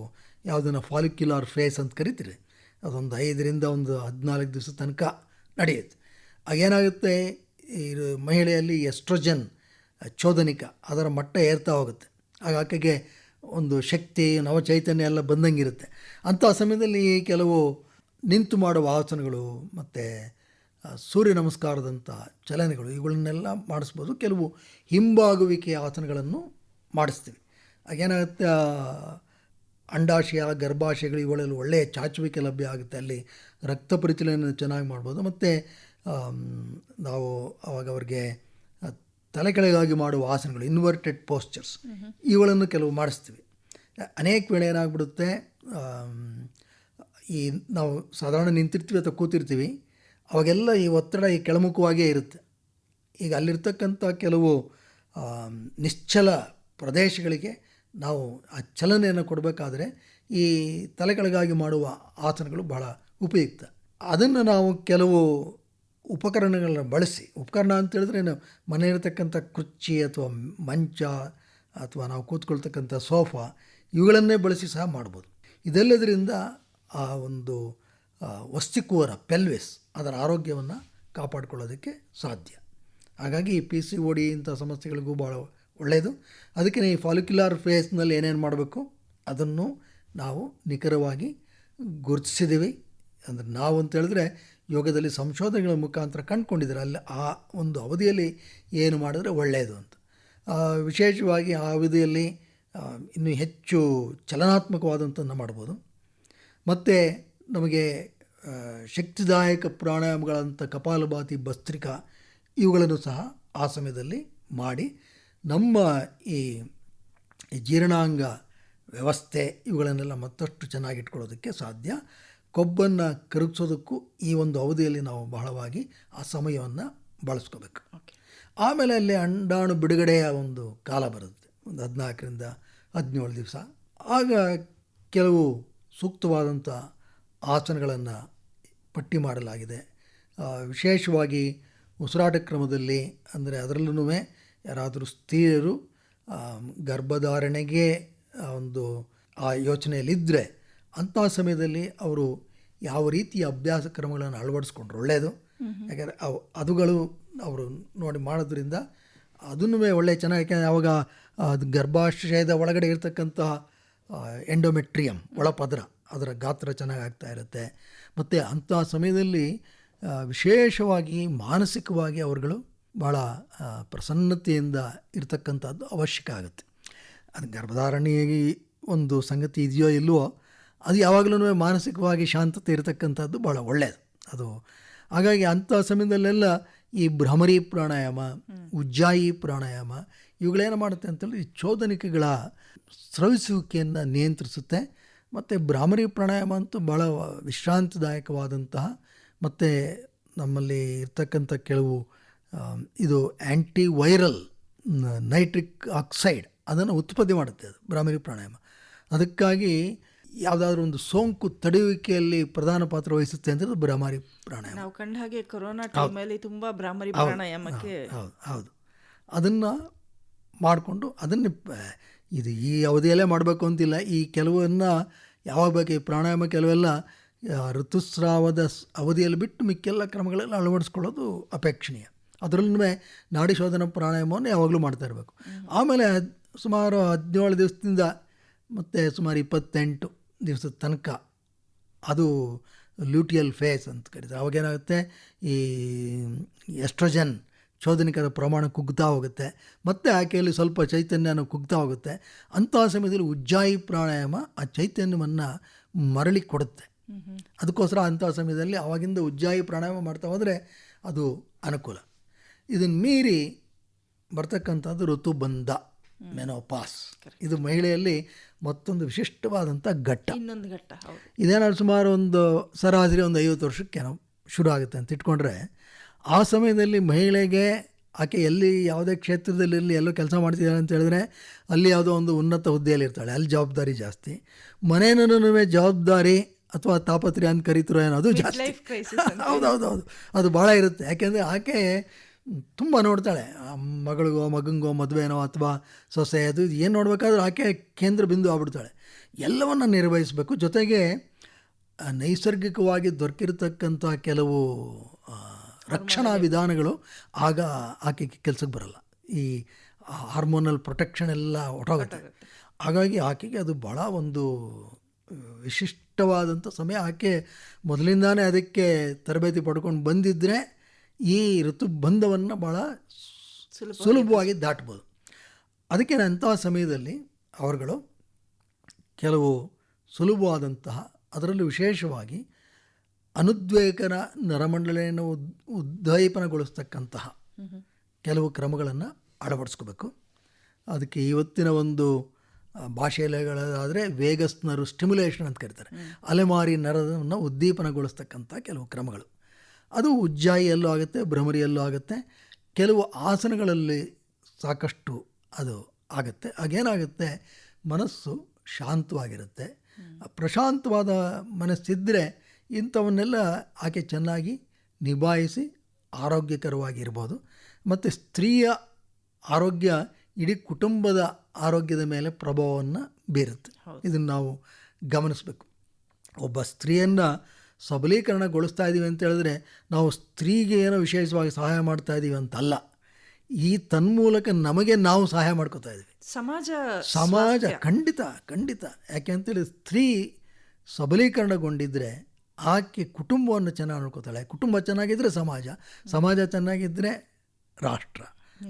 ಯಾವುದನ್ನು ಫಾಲಿಕ್ಯುಲಾರ್ ಫೇಸ್ ಅಂತ ಕರಿತೀರಿ. ಅದೊಂದು ಐದರಿಂದ ಒಂದು ಹದಿನಾಲ್ಕು ದಿವಸ ತನಕ ನಡೆಯುತ್ತೆ. ಆಗೇನಾಗುತ್ತೆ ಈ ಮಹಿಳೆಯಲ್ಲಿ ಎಸ್ಟ್ರೋಜನ್, ಚೋದನಿಕ ಅದರ ಮಟ್ಟ ಏರ್ತಾ ಹೋಗುತ್ತೆ. ಆಗ ಆಕೆಗೆ ಒಂದು ಶಕ್ತಿ ನವಚೈತನ್ಯ ಎಲ್ಲ ಬಂದಂಗಿರುತ್ತೆ. ಅಂಥ ಸಮಯದಲ್ಲಿ ಕೆಲವು ನಿಂತು ಮಾಡುವ ಆಸನಗಳು ಮತ್ತು ಸೂರ್ಯ ನಮಸ್ಕಾರದಂಥ ಚಲನೆಗಳು ಇವುಗಳನ್ನೆಲ್ಲ ಮಾಡಿಸ್ಬೋದು. ಕೆಲವು ಹಿಂಬಾಗುವಿಕೆಯ ಆಸನಗಳನ್ನು ಮಾಡಿಸ್ತೀವಿ. ಆಗೇನಾಗುತ್ತೆ ಅಂಡಾಶಯ, ಗರ್ಭಾಶಯಗಳು ಇವುಗಳಲ್ಲಿ ಒಳ್ಳೆಯ ಚಾಚುವಿಕೆ ಲಭ್ಯ ಆಗುತ್ತೆ. ಅಲ್ಲಿ ರಕ್ತ ಪರಿಚಲನೆ ಚೆನ್ನಾಗಿ ಮಾಡ್ಬೋದು. ಮತ್ತು ನಾವು ಅವಾಗ ಅವ್ರಿಗೆ ತಲೆ ಕೆಳಗಾಗಿ ಮಾಡುವ ಆಸನಗಳು ಇನ್ವರ್ಟೆಡ್ ಪೋಸ್ಚರ್ಸ್ ಇವುಗಳನ್ನು ಕೆಲವು ಮಾಡಿಸ್ತೀವಿ. ಅನೇಕ ವೇಳೆ ಏನಾಗ್ಬಿಡುತ್ತೆ ಈ ನಾವು ಸಾಧಾರಣ ನಿಂತಿರ್ತೀವಿ ಅಥವಾ ಕೂತಿರ್ತೀವಿ, ಅವಾಗೆಲ್ಲ ಈ ಒತ್ತಡ ಈ ಕೆಳಮುಖವಾಗಿಯೇ ಇರುತ್ತೆ. ಈಗ ಅಲ್ಲಿರ್ತಕ್ಕಂಥ ಕೆಲವು ನಿಶ್ಚಲ ಪ್ರದೇಶಗಳಿಗೆ ನಾವು ಆ ಚಲನೆಯನ್ನು ಕೊಡಬೇಕಾದ್ರೆ ಈ ತಲೆಕೆಳಗಾಗಿ ಮಾಡುವ ಆಸನಗಳು ಬಹಳ ಉಪಯುಕ್ತ. ಅದನ್ನು ನಾವು ಕೆಲವು ಉಪಕರಣಗಳನ್ನ ಬಳಸಿ, ಉಪಕರಣ ಅಂತ ಹೇಳಿದ್ರೆ ನಾವು ಮನೆಯಿರತಕ್ಕಂಥ ಕುರ್ಚಿ ಅಥವಾ ಮಂಚ ಅಥವಾ ನಾವು ಕೂತ್ಕೊಳ್ತಕ್ಕಂಥ ಸೋಫಾ, ಇವುಗಳನ್ನೇ ಬಳಸಿ ಸಹ ಮಾಡ್ಬೋದು. ಇದೆಲ್ಲದರಿಂದ ಆ ಒಂದು ವಸ್ತಿಕೋರ ಪೆಲ್ವಿಸ್ ಅದರ ಆರೋಗ್ಯವನ್ನು ಕಾಪಾಡಿಕೊಳ್ಳೋದಕ್ಕೆ ಸಾಧ್ಯ. ಹಾಗಾಗಿ ಈ ಪಿ ಸಿ ಓಡಿ ಇಂಥ ಸಮಸ್ಯೆಗಳಿಗೂ ಭಾಳ ಒಳ್ಳೆಯದು. ಅದಕ್ಕೆ ಈ ಫಾಲಿಕ್ಯುಲಾರ್ ಫೇಸ್ನಲ್ಲಿ ಏನೇನು ಮಾಡಬೇಕು? ಅದನ್ನು ನಾವು ನಿಖರವಾಗಿ ಗುರುತಿಸಿದ್ದೀವಿ. ಅಂದರೆ ನಾವು ಅಂತ ಹೇಳಿದ್ರೆ ಯೋಗದಲ್ಲಿ ಸಂಶೋಧನೆಗಳ ಮುಖಾಂತರ ಕಂಡುಕೊಂಡಿದ್ದಾರೆ. ಅಲ್ಲಿ ಆ ಒಂದು ಅವಧಿಯಲ್ಲಿ ಏನು ಮಾಡಿದ್ರೆ ಒಳ್ಳೆಯದು ಅಂತ. ವಿಶೇಷವಾಗಿ ಆ ಅವಧಿಯಲ್ಲಿ ಇನ್ನೂ ಹೆಚ್ಚು ಚಲನಾತ್ಮಕವಾದಂಥದ್ದನ್ನು ಮಾಡ್ಬೋದು. ಮತ್ತು ನಮಗೆ ಶಕ್ತಿದಾಯಕ ಪ್ರಾಣಾಯಾಮಗಳಂಥ ಕಪಾಲಭಾತಿ, ಭಸ್ತ್ರಿಕಾ ಇವುಗಳನ್ನು ಸಹ ಆ ಸಮಯದಲ್ಲಿ ಮಾಡಿ ನಮ್ಮ ಈ ಜೀರ್ಣಾಂಗ ವ್ಯವಸ್ಥೆ ಇವುಗಳನ್ನೆಲ್ಲ ಮತ್ತಷ್ಟು ಚೆನ್ನಾಗಿಟ್ಕೊಳ್ಳೋದಕ್ಕೆ ಸಾಧ್ಯ. ಕೊಬ್ಬನ್ನು ಕರಗಿಸೋದಕ್ಕೂ ಈ ಒಂದು ಅವಧಿಯಲ್ಲಿ ನಾವು ಬಹಳವಾಗಿ ಆ ಸಮಯವನ್ನು ಬಳಸ್ಕೋಬೇಕು. ಆಮೇಲೆ ಅಲ್ಲಿ ಅಂಡಾಣು ಬಿಡುಗಡೆಯ ಒಂದು ಕಾಲ ಬರುತ್ತೆ. ಒಂದು ಹದಿನಾಲ್ಕರಿಂದ ಹದಿನೇಳು ದಿವಸ. ಆಗ ಕೆಲವು ಸೂಕ್ತವಾದಂಥ ಆಸನಗಳನ್ನು ಪಟ್ಟಿ ಮಾಡಲಾಗಿದೆ. ವಿಶೇಷವಾಗಿ ಉಸಿರಾಟ ಕ್ರಮದಲ್ಲಿ ಅಂದರೆ ಅದರಲ್ಲೂ ಯಾರಾದರೂ ಸ್ತ್ರೀಯರು ಗರ್ಭಧಾರಣೆಗೆ ಒಂದು ಆ ಯೋಚನೆಯಲ್ಲಿದ್ದರೆ ಅಂಥ ಸಮಯದಲ್ಲಿ ಅವರು ಯಾವ ರೀತಿಯ ಅಭ್ಯಾಸ ಕ್ರಮಗಳನ್ನು ಅಳವಡಿಸ್ಕೊಂಡ್ರೆ ಒಳ್ಳೆಯದು ಯಾಕಂದರೆ ಅವು ಅದುಗಳು ಅವರು ನೋಡಿ ಮಾಡೋದ್ರಿಂದ ಅದನ್ನು ಒಳ್ಳೆ ಚೆನ್ನಾಗಿ ಯಾಕೆಂದರೆ ಅವಾಗ ಅದು ಗರ್ಭಾಶಯದ ಒಳಗಡೆ ಇರತಕ್ಕಂಥ ಎಂಡೋಮೆಟ್ರಿಯಂ ಒಳಪದರ ಅದರ ಗಾತ್ರ ಚೆನ್ನಾಗಿ ಆಗ್ತಾ ಇರುತ್ತೆ. ಮತ್ತು ಅಂಥ ಸಮಯದಲ್ಲಿ ವಿಶೇಷವಾಗಿ ಮಾನಸಿಕವಾಗಿ ಅವರುಗಳು ಭಾಳ ಪ್ರಸನ್ನತೆಯಿಂದ ಇರತಕ್ಕಂಥದ್ದು ಅವಶ್ಯಕ ಆಗುತ್ತೆ. ಅದು ಗರ್ಭಧಾರಣೆಯಾಗಿ ಒಂದು ಸಂಗತಿ ಇದೆಯೋ ಇಲ್ವೋ ಅದು ಯಾವಾಗಲೂ ಮಾನಸಿಕವಾಗಿ ಶಾಂತತೆ ಇರತಕ್ಕಂಥದ್ದು ಭಾಳ ಒಳ್ಳೆಯದು ಅದು ಹಾಗಾಗಿ ಅಂಥ ಸಮಯದಲ್ಲೆಲ್ಲ ಈ ಭ್ರಮರಿ ಪ್ರಾಣಾಯಾಮ, ಉಜ್ಜಾಯಿ ಪ್ರಾಣಾಯಾಮ ಇವುಗಳೇನು ಮಾಡುತ್ತೆ ಅಂತೇಳಿ ಈ ಚೋದನಿಕೆಗಳ ಸ್ರವಿಸುವಿಕೆಯನ್ನು ನಿಯಂತ್ರಿಸುತ್ತೆ. ಮತ್ತು ಭ್ರಾಮರಿ ಪ್ರಾಣಾಯಾಮ ಅಂತೂ ಭಾಳ ವಿಶ್ರಾಂತಿದಾಯಕವಾದಂತಹ ಮತ್ತು ನಮ್ಮಲ್ಲಿ ಇರ್ತಕ್ಕಂಥ ಕೆಲವು ಇದು ಆ್ಯಂಟಿ ವೈರಲ್ ನೈಟ್ರಿಕ್ ಆಕ್ಸೈಡ್ ಅದನ್ನು ಉತ್ಪತ್ತಿ ಮಾಡುತ್ತೆ ಅದು ಭ್ರಾಮರಿ ಪ್ರಾಣಾಯಾಮ. ಅದಕ್ಕಾಗಿ ಯಾವುದಾದ್ರೂ ಒಂದು ಸೋಂಕು ತಡೆಯುವಿಕೆಯಲ್ಲಿ ಪ್ರಧಾನ ಪಾತ್ರ ವಹಿಸುತ್ತೆ ಅಂದರೆ ಭ್ರಾಮರಿ ಪ್ರಾಣಾಯಾಮ. ನಾವು ಕಂಡ ಹಾಗೆ ಕೊರೋನಾ ಟೈಮಲ್ಲಿ ತುಂಬಾ ಬ್ರಹ್ಮರಿ ಪ್ರಾಣಾಯಾಮಕ್ಕೆ ಹೌದು. ಹೌದು. ಅದನ್ನು ಮಾಡಿಕೊಂಡು ಅದನ್ನು ಇದು ಈ ಅವಧಿಯಲ್ಲೇ ಮಾಡಬೇಕು ಅಂತಿಲ್ಲ. ಈ ಕೆಲವನ್ನ ಯಾವಾಗ ಬೇಕು ಈ ಪ್ರಾಣಾಯಾಮ ಕೆಲವೆಲ್ಲ ಋತುಸ್ರಾವದ ಅವಧಿಯಲ್ಲಿ ಬಿಟ್ಟು ಮಿಕ್ಕೆಲ್ಲ ಕ್ರಮಗಳೆಲ್ಲ ಅಳವಡಿಸ್ಕೊಳ್ಳೋದು ಅಪೇಕ್ಷಣೀಯ. ಅದರಲ್ಲೂ ನಾಡಿ ಶೋಧನ ಪ್ರಾಣಾಯಾಮವನ್ನು ಯಾವಾಗಲೂ ಮಾಡ್ತಾ ಇರಬೇಕು. ಆಮೇಲೆ ಸುಮಾರು ಹದಿನೇಳು ದಿವಸದಿಂದ ಮತ್ತು ಸುಮಾರು ಇಪ್ಪತ್ತೆಂಟು ದಿವಸದ ತನಕ ಅದು ಲ್ಯೂಟಿಯಲ್ ಫೇಸ್ ಅಂತ ಕರೀತಾರೆ. ಅವಾಗೇನಾಗುತ್ತೆ ಈ ಎಸ್ಟ್ರೋಜನ್ ಶೋಧನಿಕರ ಪ್ರಮಾಣ ಕುಗ್ತಾ ಹೋಗುತ್ತೆ. ಮತ್ತು ಆಕೆಯಲ್ಲಿ ಸ್ವಲ್ಪ ಚೈತನ್ಯನ ಕುಗ್ತಾ ಹೋಗುತ್ತೆ. ಅಂಥ ಸಮಯದಲ್ಲಿ ಉಜ್ಜಾಯಿ ಪ್ರಾಣಾಯಾಮ ಆ ಚೈತನ್ಯವನ್ನು ಮರಳಿ ಕೊಡುತ್ತೆ. ಅದಕ್ಕೋಸ್ಕರ ಅಂಥ ಸಮಯದಲ್ಲಿ ಅವಾಗಿಂದ ಉಜ್ಜಾಯಿ ಪ್ರಾಣಾಯಾಮ ಮಾಡ್ತಾ ಹೋದರೆ ಅದು ಅನುಕೂಲ. ಇದನ್ನು ಮೀರಿ ಬರ್ತಕ್ಕಂಥದ್ದು ಋತುಬಂಧ ಮೆನೋಪಾಸ್ ಇದು ಮಹಿಳೆಯಲ್ಲಿ ಮತ್ತೊಂದು ವಿಶಿಷ್ಟವಾದಂಥ ಘಟ್ಟ. ಇನ್ನೊಂದು ಘಟ್ಟ ಇದೇನಾದ್ರು ಸುಮಾರು ಒಂದು ಸರಾಸರಿ ಒಂದು ಐವತ್ತು ವರ್ಷಕ್ಕೆ ನಾವು ಶುರು ಆಗುತ್ತೆ ಅಂತ ಇಟ್ಕೊಂಡ್ರೆ ಆ ಸಮಯದಲ್ಲಿ ಮಹಿಳೆಗೆ ಆಕೆ ಎಲ್ಲಿ ಯಾವುದೇ ಕ್ಷೇತ್ರದಲ್ಲಿ ಇಲ್ಲಿ ಎಲ್ಲೋ ಕೆಲಸ ಮಾಡ್ತಿದ್ದಾಳೆ ಅಂತ ಹೇಳಿದ್ರೆ ಅಲ್ಲಿ ಯಾವುದೋ ಒಂದು ಉನ್ನತ ಹುದ್ದೆಯಲ್ಲಿ ಇರ್ತಾಳೆ ಅಲ್ಲಿ ಜವಾಬ್ದಾರಿ ಜಾಸ್ತಿ. ಮನೆಯೂ ಜವಾಬ್ದಾರಿ ಅಥವಾ ತಾಪತ್ರೆ ಅಂತ ಕರೀತಿರೋ ಏನೋ ಅದು ಜಾಸ್ತಿ. ಲೈಫ್ ಕ್ರೈಸಿಸ್ ಹೌದು ಹೌದು ಹೌದು ಅದು ಭಾಳ ಇರುತ್ತೆ. ಯಾಕೆಂದರೆ ಆಕೆ ತುಂಬ ನೋಡ್ತಾಳೆ. ಮಗಳಿಗೋ ಮಗಂಗೋ ಮದುವೆನೋ ಅಥವಾ ಸೊಸೆ ಅದು ಏನು ನೋಡಬೇಕಾದ್ರೂ ಆಕೆ ಕೇಂದ್ರ ಬಿಂದು ಆಗ್ಬಿಡ್ತಾಳೆ. ಎಲ್ಲವನ್ನು ನಿರ್ವಹಿಸಬೇಕು. ಜೊತೆಗೆ ನೈಸರ್ಗಿಕವಾಗಿ ದೊರಕಿರತಕ್ಕಂಥ ಕೆಲವು ರಕ್ಷಣಾ ವಿಧಾನಗಳು ಆಗ ಆಕೆಗೆ ಕೆಲಸಕ್ಕೆ ಬರಲ್ಲ. ಈ ಹಾರ್ಮೋನಲ್ ಪ್ರೊಟೆಕ್ಷನ್ ಎಲ್ಲ ಹೊಟ್ಟೋಗುತ್ತೆ ಹಾಗಾಗಿ ಆಕೆಗೆ ಅದು ಭಾಳ ಒಂದು ವಿಶಿಷ್ಟವಾದಂಥ ಸಮಯ. ಆಕೆ ಮೊದಲಿಂದಾನೇ ಅದಕ್ಕೆ ತರಬೇತಿ ಪಡ್ಕೊಂಡು ಬಂದಿದ್ದರೆ ಈ ಋತುಬಂಧವನ್ನು ಭಾಳ ಸುಲಭವಾಗಿ ದಾಟ್ಬೋದು. ಅದಕ್ಕೆ ಅಂತಹ ಸಮಯದಲ್ಲಿ ಅವರುಗಳು ಕೆಲವು ಸುಲಭವಾದಂತಹ ಅದರಲ್ಲೂ ವಿಶೇಷವಾಗಿ ಅನುದ್ವೇಗನ ನರಮಂಡಳಿಯನ್ನು ಉದ್ ಉದ್ದೀಪನಗೊಳಿಸ್ತಕ್ಕಂತಹ ಕೆಲವು ಕ್ರಮಗಳನ್ನು ಅಳವಡಿಸ್ಕೋಬೇಕು. ಅದಕ್ಕೆ ಇವತ್ತಿನ ಒಂದು ಭಾಷೆಯಲ್ಲಿಗಳಾದರೆ ಭಾಷೆಗಳಾದರೆ ವೇಗಸ್ ನರು ಸ್ಟಿಮ್ಯುಲೇಷನ್ ಅಂತ ಕರೀತಾರೆ. ಅಲೆಮಾರಿ ನರವನ್ನು ಉದ್ದೀಪನಗೊಳಿಸ್ತಕ್ಕಂಥ ಕೆಲವು ಕ್ರಮಗಳು. ಅದು ಉಜ್ಜಾಯಿಯಲ್ಲೂ ಆಗುತ್ತೆ ಭ್ರಮರಿಯಲ್ಲೂ ಆಗುತ್ತೆ. ಕೆಲವು ಆಸನಗಳಲ್ಲಿ ಸಾಕಷ್ಟು ಅದು ಆಗುತ್ತೆ. ಆಗೇನಾಗುತ್ತೆ ಮನಸ್ಸು ಶಾಂತವಾಗಿರುತ್ತೆ. ಪ್ರಶಾಂತವಾದ ಮನಸ್ಸಿದ್ದರೆ ಇಂಥವನ್ನೆಲ್ಲ ಆಕೆ ಚೆನ್ನಾಗಿ ನಿಭಾಯಿಸಿ ಆರೋಗ್ಯಕರವಾಗಿರ್ಬೋದು. ಮತ್ತು ಸ್ತ್ರೀಯ ಆರೋಗ್ಯ ಇಡೀ ಕುಟುಂಬದ ಆರೋಗ್ಯದ ಮೇಲೆ ಪ್ರಭಾವವನ್ನು ಬೀರುತ್ತೆ. ಇದನ್ನು ನಾವು ಗಮನಿಸಬೇಕು. ಒಬ್ಬ ಸ್ತ್ರೀಯನ್ನು ಸಬಲೀಕರಣಗೊಳಿಸ್ತಾ ಇದ್ದೀವಿ ಅಂತ ಹೇಳಿದ್ರೆ ನಾವು ಸ್ತ್ರೀಗೆ ಏನೋ ವಿಶೇಷವಾಗಿ ಸಹಾಯ ಮಾಡ್ತಾ ಇದ್ದೀವಿ ಅಂತಲ್ಲ. ಈ ತನ್ಮೂಲಕ ನಮಗೆ ನಾವು ಸಹಾಯ ಮಾಡ್ಕೋತಾ ಇದ್ದೀವಿ ಸಮಾಜ ಸಮಾಜ ಖಂಡಿತ ಖಂಡಿತ. ಯಾಕೆ ಅಂತೇಳಿ ಸ್ತ್ರೀ ಸಬಲೀಕರಣಗೊಂಡಿದ್ದರೆ ಆಕೆ ಕುಟುಂಬವನ್ನು ಚೆನ್ನಾಗಿ ನೋಡ್ಕೋತಾಳೆ. ಕುಟುಂಬ ಚೆನ್ನಾಗಿದ್ದರೆ ಸಮಾಜ ಸಮಾಜ ಚೆನ್ನಾಗಿದ್ದರೆ ರಾಷ್ಟ್ರ.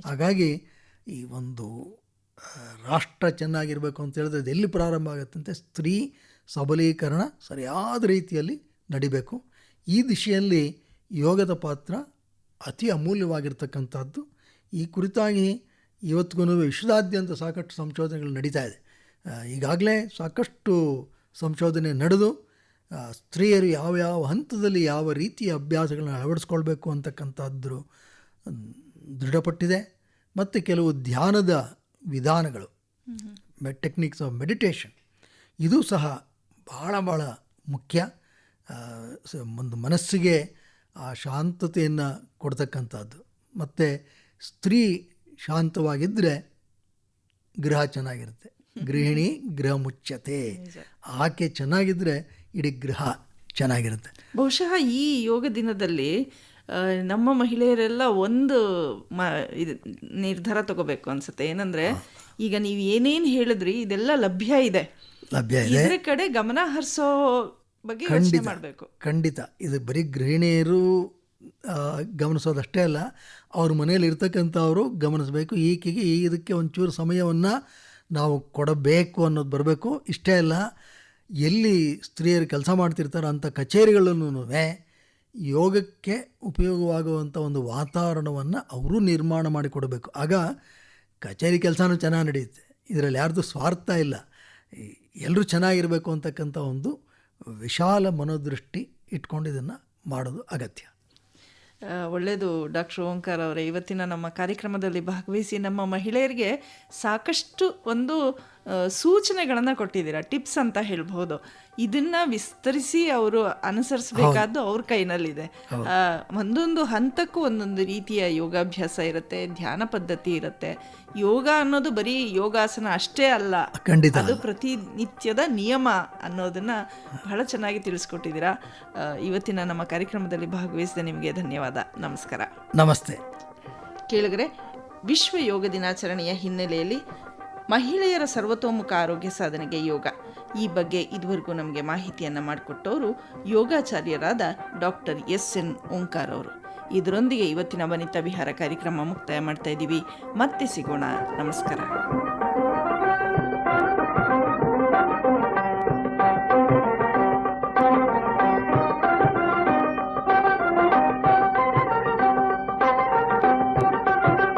ಹಾಗಾಗಿ ಈ ಒಂದು ರಾಷ್ಟ್ರ ಚೆನ್ನಾಗಿರಬೇಕು ಅಂತ ಹೇಳಿದ್ರೆ ಅದು ಎಲ್ಲಿ ಪ್ರಾರಂಭ ಆಗುತ್ತಂತೆ ಸ್ತ್ರೀ ಸಬಲೀಕರಣ ಸರಿಯಾದ ರೀತಿಯಲ್ಲಿ ನಡಿಬೇಕು. ಈ ದಿಶೆಯಲ್ಲಿ ಯೋಗದ ಪಾತ್ರ ಅತಿ ಅಮೂಲ್ಯವಾಗಿರ್ತಕ್ಕಂಥದ್ದು. ಈ ಕುರಿತಾಗಿ ಇವತ್ತಿಗೂ ವಿಶ್ವದಾದ್ಯಂತ ಸಾಕಷ್ಟು ಸಂಶೋಧನೆಗಳು ನಡೀತಾ ಇದೆ. ಈಗಾಗಲೇ ಸಾಕಷ್ಟು ಸಂಶೋಧನೆ ನಡೆದು ಸ್ತ್ರೀಯರು ಯಾವ ಯಾವ ಹಂತದಲ್ಲಿ ಯಾವ ರೀತಿಯ ಅಭ್ಯಾಸಗಳನ್ನ ಅಳವಡಿಸ್ಕೊಳ್ಬೇಕು ಅಂತಕ್ಕಂಥದ್ದು ದೃಢಪಟ್ಟಿದೆ. ಮತ್ತು ಕೆಲವು ಧ್ಯಾನದ ವಿಧಾನಗಳು. ಮೆ ಟೆಕ್ನಿಕ್ಸ್ ಆಫ್ ಮೆಡಿಟೇಷನ್. ಇದು ಸಹ ಭಾಳ ಭಾಳ ಮುಖ್ಯ. ಒಂದು ಮನಸ್ಸಿಗೆ ಆ ಶಾಂತತೆಯನ್ನು ಕೊಡ್ತಕ್ಕಂಥದ್ದು. ಮತ್ತು ಸ್ತ್ರೀ ಶಾಂತವಾಗಿದ್ದರೆ ಗೃಹ ಚೆನ್ನಾಗಿರುತ್ತೆ. ಗೃಹಿಣಿ ಗೃಹ ಮುಚ್ಚತೆ ಆಕೆ ಚೆನ್ನಾಗಿದ್ದರೆ ಇಡೀ ಗೃಹ ಚೆನ್ನಾಗಿರುತ್ತೆ. ಬಹುಶಃ ಈ ಯೋಗ ದಿನದಲ್ಲಿ ನಮ್ಮ ಮಹಿಳೆಯರೆಲ್ಲ ಒಂದು ಮ ಇದು ನಿರ್ಧಾರ ತಗೋಬೇಕು ಅನ್ಸುತ್ತೆ. ಏನಂದರೆ ಈಗ ನೀವು ಏನೇನು ಹೇಳಿದ್ರಿ ಇದೆಲ್ಲ ಲಭ್ಯ ಇದೆ. ಲಭ್ಯ ಇದೆ. ಇದರ ಕಡೆ ಗಮನ ಹರಿಸೋ ಬಗ್ಗೆ ಯೋಚನೆ ಮಾಡಬೇಕು. ಖಂಡಿತ. ಇದು ಬರೀ ಗೃಹಿಣಿಯರು ಗಮನಿಸೋದಷ್ಟೇ ಅಲ್ಲ ಅವ್ರ ಮನೆಯಲ್ಲಿ ಇರ್ತಕ್ಕಂಥವರು ಗಮನಿಸಬೇಕು ಈಕೆಗೆ ಈ ಇದಕ್ಕೆ ಒಂಚೂರು ಸಮಯವನ್ನು ನಾವು ಕೊಡಬೇಕು ಅನ್ನೋದು ಬರಬೇಕು. ಇಷ್ಟೇ ಅಲ್ಲ ಎಲ್ಲಿ ಸ್ತ್ರೀಯರು ಕೆಲಸ ಮಾಡ್ತಿರ್ತಾರೋ ಅಂಥ ಕಚೇರಿಗಳನ್ನು ಯೋಗಕ್ಕೆ ಉಪಯೋಗವಾಗುವಂಥ ಒಂದು ವಾತಾವರಣವನ್ನು ಅವರು ನಿರ್ಮಾಣ ಮಾಡಿಕೊಡಬೇಕು ಆಗ ಕಚೇರಿ ಕೆಲಸನೂ ಚೆನ್ನಾಗಿ ನಡೆಯುತ್ತೆ. ಇದರಲ್ಲಿ ಯಾರ್ದು ಸ್ವಾರ್ಥ ಇಲ್ಲ. ಎಲ್ಲರೂ ಚೆನ್ನಾಗಿರಬೇಕು ಅಂತಕ್ಕಂಥ ಒಂದು ವಿಶಾಲ ಮನೋದೃಷ್ಟಿ ಇಟ್ಕೊಂಡು ಇದನ್ನು ಮಾಡೋದು ಅಗತ್ಯ. ಒಳ್ಳೆಯದು ಡಾಕ್ಟರ್ ಓಂಕಾರ ಅವರೇ. ಇವತ್ತಿನ ನಮ್ಮ ಕಾರ್ಯಕ್ರಮದಲ್ಲಿ ಭಾಗವಹಿಸಿ ನಮ್ಮ ಮಹಿಳೆಯರಿಗೆ ಸಾಕಷ್ಟು ಒಂದು ಸೂಚನೆಗಳನ್ನು ಕೊಟ್ಟಿದ್ದೀರಾ ಟಿಪ್ಸ್ ಅಂತ ಹೇಳ್ಬೋದು. ಇದನ್ನ ವಿಸ್ತರಿಸಿ ಅವರು ಅನುಸರಿಸಬೇಕಾದ್ದು ಅವ್ರ ಕೈನಲ್ಲಿದೆ. ಒಂದೊಂದು ಹಂತಕ್ಕೂ ಒಂದೊಂದು ರೀತಿಯ ಯೋಗಾಭ್ಯಾಸ ಇರುತ್ತೆ ಧ್ಯಾನ ಪದ್ಧತಿ ಇರುತ್ತೆ. ಯೋಗ ಅನ್ನೋದು ಬರೀ ಯೋಗಾಸನ ಅಷ್ಟೇ ಅಲ್ಲ. ಖಂಡಿತ. ಅದು ಪ್ರತಿನಿತ್ಯದ ನಿಯಮ ಅನ್ನೋದನ್ನ ಬಹಳ ಚೆನ್ನಾಗಿ ತಿಳಿಸ್ಕೊಟ್ಟಿದ್ದೀರಾ. ಇವತ್ತಿನ ನಮ್ಮ ಕಾರ್ಯಕ್ರಮದಲ್ಲಿ ಭಾಗವಹಿಸಿದ ನಿಮಗೆ ಧನ್ಯವಾದ. ನಮಸ್ಕಾರ. ನಮಸ್ತೆ. ಕೇಳಿದ್ರೆ ವಿಶ್ವ ಯೋಗ ದಿನಾಚರಣೆಯ ಹಿನ್ನೆಲೆಯಲ್ಲಿ ಮಹಿಳೆಯರ ಸರ್ವತೋಮುಖ ಆರೋಗ್ಯ ಸಾಧನೆಗೆ ಯೋಗ. ಈ ಬಗ್ಗೆ ಇದುವರೆಗೂ ನಮಗೆ ಮಾಹಿತಿಯನ್ನು ಮಾಡಿಕೊಟ್ಟವರು ಯೋಗಾಚಾರ್ಯರಾದ ಡಾಕ್ಟರ್ ಎಸ್ ಎನ್ ಓಂಕಾರ್ ಅವರು. ಇದರೊಂದಿಗೆ ಇವತ್ತಿನ ವನಿತಾ ವಿಹಾರ ಕಾರ್ಯಕ್ರಮ ಮುಕ್ತಾಯ ಮಾಡ್ತಾ ಇದ್ದೀವಿ ಮತ್ತೆ ಸಿಗೋಣ. ನಮಸ್ಕಾರ.